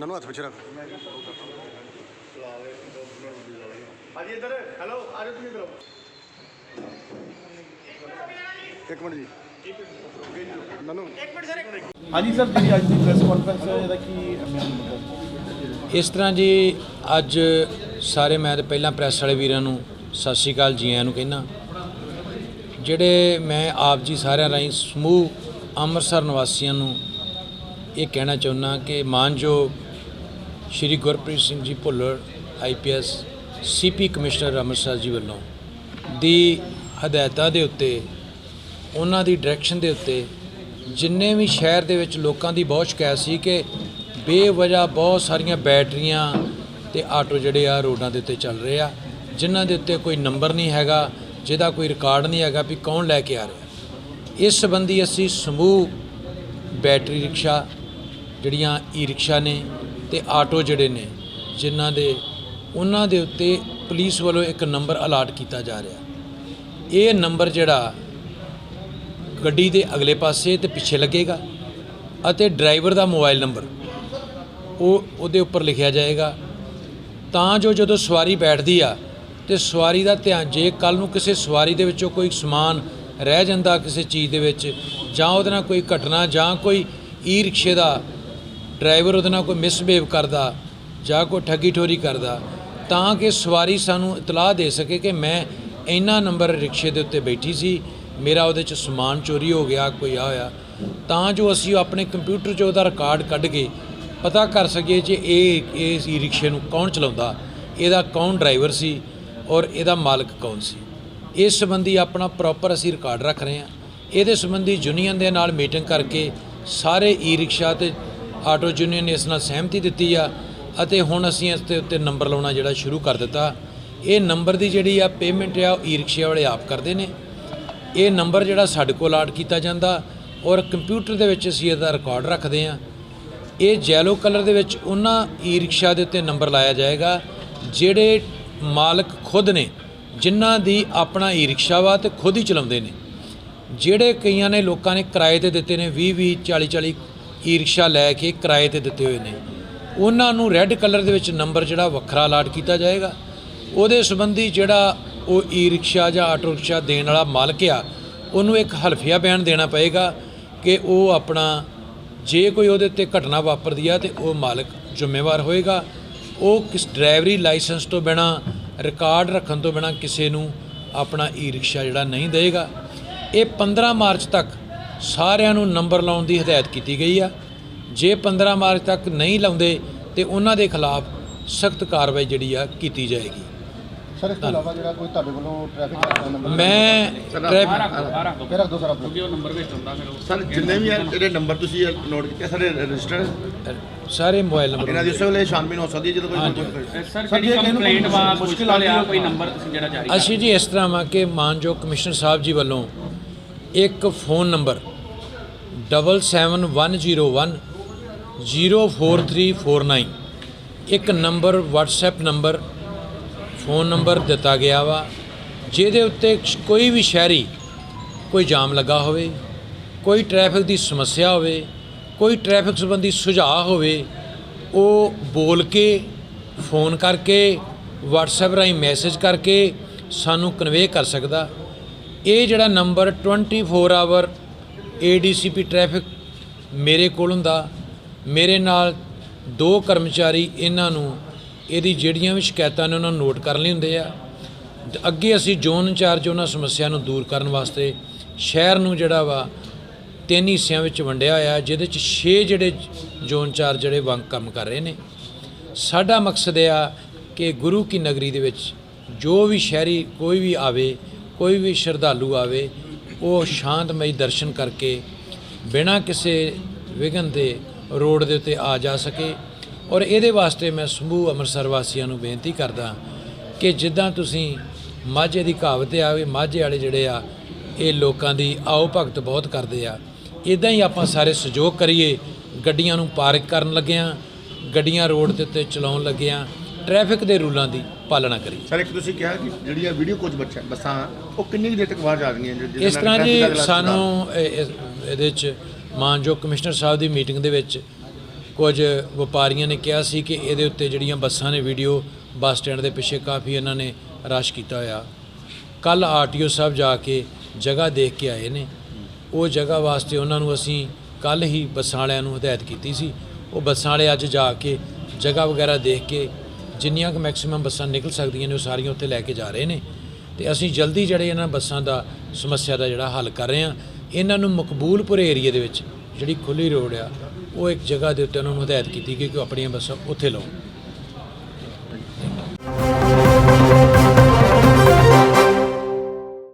ਨਨੂ ਹੱਥ ਪਿੱਛੇ ਰੱਖ। ਮੈਂ ਕਿਹਾ ਹੈਲੋ ਆ ਜਾਓ ਤੁਸੀਂ ਇੱਧਰ। ਇੱਕ ਮਿੰਟ ਜੀ। ਨਨੂ। ਇੱਕ ਮਿੰਟ ਸਰ ਹਾਂਜੀ ਸਰ ਜਿਹੜੀ ਅੱਜ ਦੀ ਪ੍ਰੈਸ ਕਾਨਫਰੰਸ ਹੈ ਇਹਦਾ ਕੀ ਇਸ ਤਰ੍ਹਾਂ ਜੀ ਅੱਜ ਸਾਰੇ ਮੈਂ ਤੇ ਪਹਿਲਾਂ ਪ੍ਰੈਸ ਵਾਲੇ ਵੀਰਾਂ ਨੂੰ ਸਤਿ ਸ਼੍ਰੀ ਅਕਾਲ ਜੀ ਆਇਆਂ ਨੂੰ ਕਹਿਣਾ ਜਿਹੜੇ ਮੈਂ ਆਪ ਜੀ ਸਾਰਿਆਂ ਰਾਹੀਂ ਸਮੂਹ ਅੰਮ੍ਰਿਤਸਰ ਨਿਵਾਸੀਆਂ ਨੂੰ ਇਹ ਕਹਿਣਾ ਚਾਹੁੰਦਾ ਕਿ ਮਾਨਯੋਗ Shri Gurpreet Singh ji Bhullar IPS CP commissioner Amritsar ji ਵੱਲੋਂ ਦੀ ਹਦਾਇਤਾਂ ਦੇ ਉੱਤੇ, ਉਹਨਾਂ ਦੀ ਡਾਇਰੈਕਸ਼ਨ ਦੇ ਉੱਤੇ ਜਿੰਨੇ ਵੀ ਸ਼ਹਿਰ ਦੇ ਵਿੱਚ ਲੋਕਾਂ ਦੀ ਬਹੁਤ ਸ਼ਿਕਾਇਤ ਸੀ ਕਿ ਬੇਵਜ੍ਹਾ ਬਹੁਤ ਸਾਰੀਆਂ ਬੈਟਰੀਆਂ ਤੇ ਆਟੋ ਜਿਹੜੇ ਆ ਰੋਡਾਂ ਦੇ ਉੱਤੇ ਚੱਲ ਰਹੇ ਆ, ਜਿਨ੍ਹਾਂ ਦੇ ਉੱਤੇ ਕੋਈ ਨੰਬਰ ਨਹੀਂ ਹੈਗਾ, ਜਿਹਦਾ ਕੋਈ ਰਿਕਾਰਡ ਨਹੀਂ ਹੈਗਾ ਵੀ ਕੌਣ ਲੈ ਕੇ ਆ ਰਿਹਾ। ਇਸ ਸੰਬੰਧੀ ਅਸੀਂ ਸਮੂਹ ਬੈਟਰੀ ਰਿਕਸ਼ਾ, ਜਿਹੜੀਆਂ ਈ ਰਿਕਸ਼ਾ ਨੇ ਤੇ ਆਟੋ ਜਿਹੜੇ ਨੇ, ਜਿਨ੍ਹਾਂ ਦੇ, ਉਹਨਾਂ ਦੇ ਉੱਤੇ ਪੁਲਿਸ ਵੱਲੋਂ ਇੱਕ ਨੰਬਰ ਅਲਾਟ ਕੀਤਾ ਜਾ ਰਿਹਾ। ਇਹ ਨੰਬਰ ਜਿਹੜਾ ਗੱਡੀ ਦੇ ਅਗਲੇ ਪਾਸੇ ਤੇ ਪਿੱਛੇ ਲੱਗੇਗਾ ਅਤੇ ਡਰਾਈਵਰ ਦਾ ਮੋਬਾਈਲ ਨੰਬਰ, ਉਹ, ਉਹਦੇ ਉੱਪਰ ਲਿਖਿਆ ਜਾਏਗਾ। ਤਾਂ ਜੋ ਜਦੋਂ ਸਵਾਰੀ ਬੈਠਦੀ ਆ ਤੇ ਸਵਾਰੀ ਦਾ ਧਿਆਨ, ਜੇ ਕੱਲ ਨੂੰ ਕਿਸੇ ਸਵਾਰੀ ਦੇ ਵਿੱਚੋਂ ਕੋਈ ਸਮਾਨ ਰਹਿ ਜਾਂਦਾ ਕਿਸੇ ਚੀਜ਼ ਦੇ ਵਿੱਚ ਜਾਂ ਉਹਦੇ ਨਾਲ ਕੋਈ ਘਟਨਾ ਜਾਂ ਕੋਈ ਈ ਰਿਕਸ਼ੇ ਦਾ ਡਰਾਈਵਰ ਉਹਦੇ ਨਾਲ ਕੋਈ ਮਿਸਬਿਹੇਵ ਕਰਦਾ ਜਾਂ ਕੋਈ ਠੱਗੀ ਠੋਰੀ ਕਰਦਾ, ਤਾਂ ਕਿ ਸਵਾਰੀ ਸਾਨੂੰ ਇਤਲਾਹ ਦੇ ਸਕੇ ਕਿ ਮੈਂ ਇੰਨਾ ਨੰਬਰ ਰਿਕਸ਼ੇ ਦੇ ਉੱਤੇ ਬੈਠੀ ਸੀ, ਮੇਰਾ ਉਹਦੇ 'ਚ ਸਮਾਨ ਚੋਰੀ ਹੋ ਗਿਆ, ਕੋਈ ਆ ਹੋਇਆ, ਤਾਂ ਜੋ ਅਸੀਂ ਆਪਣੇ ਕੰਪਿਊਟਰ 'ਚ ਉਹਦਾ ਰਿਕਾਰਡ ਕੱਢ ਕੇ ਪਤਾ ਕਰ ਸਕੀਏ ਜੇ ਇਹ ਇਸ ਈ ਰਿਕਸ਼ੇ ਨੂੰ ਕੌਣ ਚਲਾਉਂਦਾ, ਇਹਦਾ ਕੌਣ ਡਰਾਈਵਰ ਸੀ ਔਰ ਇਹਦਾ ਮਾਲਕ ਕੌਣ ਸੀ। ਇਸ ਸੰਬੰਧੀ ਆਪਣਾ ਪ੍ਰੋਪਰ ਅਸੀਂ ਰਿਕਾਰਡ ਰੱਖ ਰਹੇ ਹਾਂ। ਇਹਦੇ ਸੰਬੰਧੀ ਯੂਨੀਅਨ ਦੇ ਨਾਲ ਮੀਟਿੰਗ ਕਰਕੇ ਸਾਰੇ ਈ ਰਿਕਸ਼ਾ ਤੇ ਆਟੋ ਯੂਨੀਅਨ ਨੇ ਇਸ ਨਾਲ ਸਹਿਮਤੀ ਦਿੱਤੀ ਆ ਅਤੇ ਹੁਣ ਅਸੀਂ ਇਸ ਦੇ ਉੱਤੇ ਨੰਬਰ ਲਾਉਣਾ ਜਿਹੜਾ ਸ਼ੁਰੂ ਕਰ ਦਿੱਤਾ। ਇਹ ਨੰਬਰ ਦੀ ਜਿਹੜੀ ਆ ਪੇਮੈਂਟ ਆ, ਉਹ ਈ ਰਿਕਸ਼ੇ ਵਾਲੇ ਆਪ ਕਰਦੇ ਨੇ। ਇਹ ਨੰਬਰ ਜਿਹੜਾ ਸਾਡੇ ਕੋਲ ਆਟ ਕੀਤਾ ਜਾਂਦਾ ਔਰ ਕੰਪਿਊਟਰ ਦੇ ਵਿੱਚ ਅਸੀਂ ਇਹਦਾ ਰਿਕਾਰਡ ਰੱਖਦੇ ਹਾਂ। ਇਹ ਜੈਲੋ ਕਲਰ ਦੇ ਵਿੱਚ ਉਹਨਾਂ ਈ ਰਿਕਸ਼ਾ ਦੇ ਉੱਤੇ ਨੰਬਰ ਲਾਇਆ ਜਾਏਗਾ, ਜਿਹੜੇ ਮਾਲਕ ਖੁਦ ਨੇ ਜਿਨ੍ਹਾਂ ਦੀ ਆਪਣਾ ਈ ਰਿਕਸ਼ਾ ਵਾ ਤੇ ਖੁਦ ਹੀ ਚਲਾਉਂਦੇ ਨੇ। ਜਿਹੜੇ ਕਈਆਂ ਨੇ ਲੋਕਾਂ ਨੇ ਕਿਰਾਏ ਤੇ ਦਿੱਤੇ ਨੇ 20 20 40 40 ਈ ਰਿਕਸ਼ਾ ਲੈ ਕੇ ਕਿਰਾਏ ਤੇ ਦਿੱਤੇ ਹੋਏ ਨੇ। ਉਹਨਾਂ ਨੂੰ ਰੈੱਡ ਕਲਰ ਦੇ ਵਿੱਚ ਨੰਬਰ ਜਿਹੜਾ ਵੱਖਰਾ ਅਲਾਟ ਕੀਤਾ ਜਾਏਗਾ। ਉਹਦੇ ਸੰਬੰਧੀ ਜਿਹੜਾ ਉਹ ਈ ਰਿਕਸ਼ਾ ਜਾਂ ਆਟੋ ਰਿਕਸ਼ਾ ਦੇਣ ਵਾਲਾ ਮਾਲਕ ਆ, ਉਹਨੂੰ ਇੱਕ ਹਲਫੀਆ ਬਿਆਨ ਦੇਣਾ ਪਏਗਾ ਕਿ ਉਹ ਆਪਣਾ ਜੇ ਕੋਈ ਉਹਦੇ ਉੱਤੇ ਘਟਨਾ ਵਾਪਰਦੀ ਆ ਤੇ ਉਹ ਮਾਲਕ ਜ਼ਿੰਮੇਵਾਰ ਹੋਏਗਾ। ਉਹ ਕਿਸ ਡਰਾਈਵਰੀ ਲਾਇਸੈਂਸ ਤੋਂ ਬਿਨਾ ਰਿਕਾਰਡ ਰੱਖਣ ਤੋਂ ਬਿਨਾ ਕਿਸੇ ਨੂੰ ਆਪਣਾ ਈ ਰਿਕਸ਼ਾ ਜਿਹੜਾ ਨਹੀਂ ਦੇਗਾ ਇਹ 15 ਮਾਰਚ ਤੱਕ ਸਾਰਿਆਂ ਨੂੰ ਨੰਬਰ ਲਾਉਣ ਦੀ ਹਦਾਇਤ ਕੀਤੀ ਗਈ ਆ। ਜੇ 15 ਮਾਰਚ ਤੱਕ ਨਹੀਂ ਲਾਉਂਦੇ ਤੇ ਉਹਨਾਂ ਦੇ ਖਿਲਾਫ ਸਖਤ ਕਾਰਵਾਈ ਜਿਹੜੀ ਆ ਕੀਤੀ ਜਾਏਗੀ। ਸਰ ਇਸ ਤੋਂ ਇਲਾਵਾ ਜਿਹੜਾ ਕੋਈ ਤੁਹਾਡੇ ਵੱਲੋਂ ਟ੍ਰੈਫਿਕ ਦਾ ਨੰਬਰ ਮੈਂ ਟ੍ਰੈਫਿਕ ਫਿਰ ਸਰ ਆਪਣਾ ਸਰ ਜਿੰਨੇ ਵੀ ਆ ਜਿਹੜੇ ਨੰਬਰ ਤੁਸੀਂ ਨੋਟ ਕੀਤੇ ਸਾਰੇ ਰਜਿਸਟਰ ਸਾਰੇ ਮੋਬਾਈਲ ਨੰਬਰ ਇਹਨਾਂ ਦੀ ਉਸੇ ਵੇਲੇ ਛਾਨਬੀਨ ਹੋ ਸਕਦੀ ਹੈ ਜਦੋਂ ਕੋਈ ਸਰ ਸਰ, ਜਿਹੜੀ ਕੰਪਲੇਂਟ ਕੋਈ ਵਾ ਮੁਸ਼ਕਿਲ ਆ ਕੋਈ ਨੰਬਰ ਤੁਸੀਂ ਜਿਹੜਾ ਜਾਰੀ ਅਸੀਂ ਜੀ ਇਸ ਤਰ੍ਹਾਂ ਵਾ ਕਿ ਮਾਨਯੋਗ ਕਮਿਸ਼ਨਰ ਸਾਹਿਬ ਜੀ ਵੱਲੋਂ ਇੱਕ ਫੋਨ ਨੰਬਰ 77101 04349 ਇੱਕ number WhatsApp number phone number ਦਿੱਤਾ ਗਿਆ ਵਾ ਜਿਹਦੇ ਉੱਤੇ ਕੋਈ ਵੀ ਸ਼ਹਿਰੀ ਕੋਈ ਜਾਮ ਲੱਗਾ ਹੋਵੇ ਕੋਈ ਟ੍ਰੈਫਿਕ ਦੀ ਸਮੱਸਿਆ ਹੋਵੇ ਕੋਈ ਟ੍ਰੈਫਿਕ ਸੰਬੰਧੀ ਸੁਝਾਅ ਹੋਵੇ, ਉਹ ਬੋਲ ਕੇ, ਫੋਨ ਕਰਕੇ, WhatsApp ਰਾਹੀਂ ਮੈਸੇਜ ਕਰਕੇ ਸਾਨੂੰ ਕਨਵੇ ਕਰ ਸਕਦਾ। ਇਹ ਜਿਹੜਾ ਨੰਬਰ 24 ਆਵਰ ADCP ਟ੍ਰੈਫਿਕ ਮੇਰੇ ਕੋਲ ਹੁੰਦਾ, ਮੇਰੇ ਨਾਲ ਦੋ ਕਰਮਚਾਰੀ ਇਹਨਾਂ ਨੂੰ, ਇਹਦੀ ਜਿਹੜੀਆਂ ਵੀ ਸ਼ਿਕਾਇਤਾਂ ਨੇ ਉਹਨਾਂ ਨੂੰ ਨੋਟ ਕਰ ਲਈ ਹੁੰਦੇ ਆ। ਤੇ ਅੱਗੇ ਅਸੀਂ ਜ਼ੋਨ ਇੰਚਾਰਜ ਉਹਨਾਂ ਸਮੱਸਿਆ ਨੂੰ ਦੂਰ ਕਰਨ ਵਾਸਤੇ ਸ਼ਹਿਰ ਨੂੰ ਜਿਹੜਾ ਵਾ ਤਿੰਨ ਹਿੱਸਿਆਂ ਵਿੱਚ ਵੰਡਿਆ ਹੋਇਆ, ਜਿਹਦੇ ਚ 6 ਜਿਹੜੇ ਜ਼ੋਨ ਇੰਚਾਰਜ ਜਿਹੜੇ ਵੰਗ ਕੰਮ ਕਰ ਰਹੇ ਨੇ। ਸਾਡਾ ਮਕਸਦ ਇਹ ਆ ਕਿ ਗੁਰੂ ਕੀ ਨਗਰੀ ਦੇ ਵਿੱਚ ਜੋ ਵੀ ਸ਼ਹਿਰੀ ਕੋਈ ਵੀ ਆਵੇ, ਕੋਈ ਵੀ ਸ਼ਰਧਾਲੂ ਆਵੇ, ਉਹ ਸ਼ਾਂਤਮਈ ਦਰਸ਼ਨ ਕਰਕੇ ਬਿਨਾਂ ਕਿਸੇ ਵਿਘਨ ਦੇ ਰੋਡ ਦੇ ਉੱਤੇ ਆ ਜਾ ਸਕੇ। ਔਰ ਇਹਦੇ ਵਾਸਤੇ ਮੈਂ ਸਮੂਹ ਅੰਮ੍ਰਿਤਸਰ ਵਾਸੀਆਂ ਨੂੰ ਬੇਨਤੀ ਕਰਦਾ ਕਿ ਜਿੱਦਾਂ ਤੁਸੀਂ ਮਾਝੇ ਦੀ ਕਹਾਵਤ ਆ ਵੀ ਮਾਝੇ ਵਾਲੇ ਜਿਹੜੇ ਆ, ਇਹ ਲੋਕਾਂ ਦੀ ਆਓ ਭਗਤ ਬਹੁਤ ਕਰਦੇ ਆ। ਇਦਾਂ ਹੀ ਆਪਾਂ ਸਾਰੇ ਸਹਿਯੋਗ ਕਰੀਏ। ਗੱਡੀਆਂ ਨੂੰ ਪਾਰਕ ਕਰਨ ਲੱਗਿਆਂ ਗੱਡੀਆਂ ਰੋਡ ਦੇ ਉੱਤੇ ਚਲਾਉਣ ਲੱਗਿਆਂ ਟ੍ਰੈਫਿਕ ਦੇ ਰੂਲਾਂ ਦੀ ਪਾਲਣਾ ਕਰੀਏ। ਸਰ ਇੱਕ ਤੁਸੀਂ ਕਿਹਾ ਕਿ ਜਿਹੜੀਆਂ ਵੀਡੀਓ ਕੁਝ ਬੱਚਾ ਬੱਸਾਂ ਉਹ ਕਿੰਨੀ ਕੁ ਦੇਰ ਤੱਕ ਬਾਹਰ ਜਾ ਰਹੀਆਂ ਜਿਹਦੇ ਇਸ ਨਾਲ ਤਰ੍ਹਾਂ traffic ਦਾ ਜੀ ਸਾਨੂੰ ਇਹ- ਇਹਦੇ ਵਿੱਚ ਮਾਨਯੋਗ ਕਮਿਸ਼ਨਰ ਸਾਹਿਬ ਦੀ ਮੀਟਿੰਗ ਦੇ ਵਿੱਚ ਕੁਝ ਵਪਾਰੀਆਂ ਨੇ ਕਿਹਾ ਸੀ ਕਿ ਇਹਦੇ ਉੱਤੇ ਜਿਹੜੀਆਂ ਬੱਸਾਂ ਨੇ ਵੀਡੀਓ ਬੱਸ ਸਟੈਂਡ ਦੇ ਪਿੱਛੇ ਕਾਫੀ ਇਹਨਾਂ ਨੇ ਰਸ਼ ਕੀਤਾ ਹੋਇਆ। ਕੱਲ ਆਰਟੀਓ ਸਾਹਿਬ ਜਾ ਕੇ ਜਗ੍ਹਾ ਦੇਖ ਕੇ ਆਏ ਨੇ। ਉਹ ਜਗ੍ਹਾ ਵਾਸਤੇ ਉਹਨਾਂ ਨੂੰ ਅਸੀਂ ਕੱਲ ਹੀ ਬੱਸਾਂ ਵਾਲਿਆਂ ਨੂੰ ਹਦਾਇਤ ਕੀਤੀ ਸੀ। ਉਹ ਬੱਸਾਂ ਵਾਲੇ ਅੱਜ ਜਾ ਕੇ ਜਗ੍ਹਾ ਵਗੈਰਾ ਦੇਖ ਕੇ ਜਿੰਨੀਆਂ ਕੁ ਮੈਕਸਿਮਮ ਬੱਸਾਂ ਨਿਕਲ ਸਕਦੀਆਂ ਨੇ, ਉਹ ਸਾਰੀਆਂ ਉੱਥੇ ਲੈ ਕੇ ਜਾ ਰਹੇ ਨੇ। ਤੇ ਅਸੀਂ ਜਲਦੀ ਜਿਹੜੇ ਇਹਨਾਂ ਬੱਸਾਂ ਦਾ, ਸਮੱਸਿਆ ਦਾ ਜਿਹੜਾ ਹੱਲ ਕਰ ਰਹੇ ਹਾਂ, ਇਹਨਾਂ ਨੂੰ ਮਕਬੂਲਪੁਰ ਏਰੀਏ ਦੇ ਵਿੱਚ ਜਿਹੜੀ ਖੁੱਲੀ ਰੋਡ ਆ, ਉਹ ਇੱਕ ਜਗ੍ਹਾ ਦੇ ਉੱਤੇ ਉਹਨਾਂ ਨੂੰ ਹਦਾਇਤ ਕੀਤੀ ਗਈ ਕਿ ਉਹ ਆਪਣੀਆਂ ਬੱਸਾਂ ਉੱਥੇ ਲਾਉਣ।